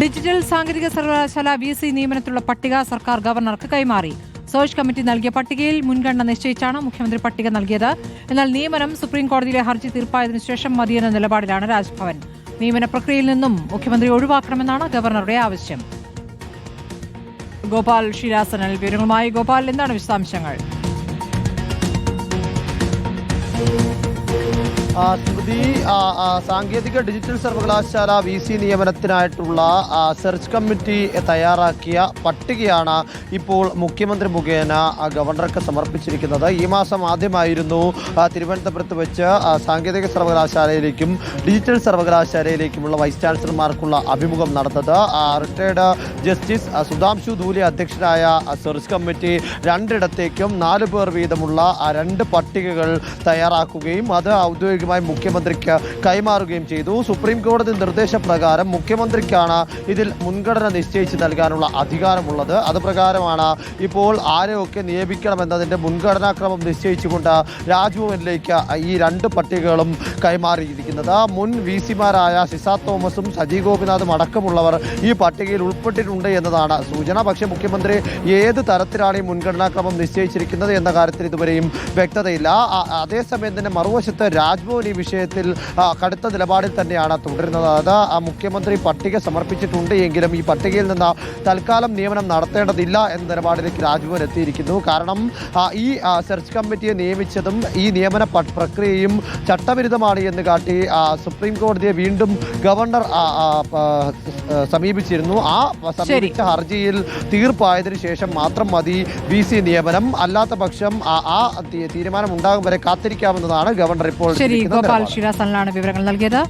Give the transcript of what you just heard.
Digital സാങ്കേതിക സർവകലാശാല V C നിയമനത്തിലുള്ള പട്ടിക സർക്കാർ ഗവർണർക്ക് കൈമാറി. സെർച്ച് കമ്മിറ്റി നൽകിയ പട്ടികയിൽ മുൻഗണന നിശ്ചയിച്ചാണ് മുഖ്യമന്ത്രി പട്ടിക നൽകിയത്. എന്നാൽ നിയമനം സുപ്രീം കോടതിയിലെ ഹർജി തീർപ്പായതിനു ശേഷം മതിയെന്ന നിലപാടിലാണ് രാജ്ഭവൻ. നിയമന പ്രക്രിയയിൽ നിന്നും മുഖ്യമന്ത്രി ഒഴിവാക്കണമെന്നാണ് ഗവർണറുടെ ആവശ്യം. ഗോപാൽ ശ്രീരാസനൽ വിവരങ്ങളുമായി ഗോപാൽ എന്താണ് വിശദാംശങ്ങൾ? സ്മൃതി സാങ്കേതിക ഡിജിറ്റൽ സർവകലാശാല വി സി നിയമനത്തിനായിട്ടുള്ള സെർച്ച് കമ്മിറ്റി തയ്യാറാക്കിയ പട്ടികയാണ് ഇപ്പോൾ മുഖ്യമന്ത്രി മുഖേന ഗവർണർക്ക് സമർപ്പിച്ചിരിക്കുന്നത്. ഈ മാസം ആദ്യമായിരുന്നു തിരുവനന്തപുരത്ത് വെച്ച് സാങ്കേതിക സർവകലാശാലയിലേക്കും ഡിജിറ്റൽ സർവകലാശാലയിലേക്കുമുള്ള വൈസ് ചാൻസലർമാർക്കുള്ള അഭിമുഖം നടന്നത്. ആ, റിട്ടയർഡ് ജസ്റ്റിസ് സുധാംശു ധൂലി അധ്യക്ഷനായ സെർച്ച് കമ്മിറ്റി രണ്ടിടത്തേക്കും നാല് പേർ വീതമുള്ള രണ്ട് പട്ടികകൾ തയ്യാറാക്കുകയും അത് ഔദ്യോഗികമായി മുഖ്യമന്ത്രിക്ക് കൈമാറുകയും ചെയ്തു. സുപ്രീം കോടതി നിർദ്ദേശപ്രകാരം മുഖ്യമന്ത്രിക്കാണ് ഇതിൽ മുൻഗണന നിശ്ചയിച്ച് നൽകാനുള്ള അധികാരമുള്ളത്. അത് പ്രകാരമാണ് ഇപ്പോൾ ആരെയൊക്കെ നിയമിക്കണമെന്നതിന്റെ മുൻഗണനാക്രമം നിശ്ചയിച്ചുകൊണ്ട് രാജ്ഭവനിലേക്ക് ഈ രണ്ട് പട്ടികകളും കൈമാറിയിരിക്കുന്നത്. മുൻ വി സിമാരായ സിസ തോമസും സജി ഗോപിനാഥും അടക്കമുള്ളവർ ഈ പട്ടികയിൽ ഉൾപ്പെട്ടിട്ടുണ്ട് എന്നതാണ് സൂചന. പക്ഷേ മുഖ്യമന്ത്രി ഏത് തരത്തിലാണ് ഈ മുൻഗണനാക്രമം നിശ്ചയിച്ചിരിക്കുന്നത് എന്ന കാര്യത്തിൽ ഇതുവരെയും വ്യക്തതയില്ല. അതേസമയം തന്നെ മറുവശത്ത് രാജ്ഭവൻ ഈ വിഷയത്തിൽ കടുത്ത നിലപാടിൽ തന്നെയാണ് തുടരുന്നത്. അത് മുഖ്യമന്ത്രി പട്ടിക സമർപ്പിച്ചിട്ടുണ്ട് എങ്കിലും ഈ പട്ടികയിൽ നിന്ന് തൽക്കാലം നിയമനം നടത്തേണ്ടതില്ല എന്ന നിലപാടിലേക്ക് രാജ്ഭവൻ എത്തിയിരിക്കുന്നു. കാരണം ഈ സെർച്ച് കമ്മിറ്റിയെ നിയമിച്ചതും ഈ നിയമന പ്രക്രിയയും ചട്ടവിരുദ്ധമാണ് എന്ന് കാട്ടി സുപ്രീം കോടതിയെ വീണ്ടും ഗവർണർ സമീപിച്ചിരുന്നു. ആ സമീപിച്ച ഹർജിയിൽ തീർപ്പായതിനു ശേഷം മാത്രം മതി വി സി നിയമനം. അല്ലാത്ത പക്ഷം ആ- തീരുമാനം ഉണ്ടാകും വരെ കാത്തിരിക്കാമെന്നതാണ് ഗവർണർ ഇപ്പോൾ ഗോപാൽ നിലപാട്. ഷിരാസനലാണ് വിവരങ്ങൾ നൽകിയത്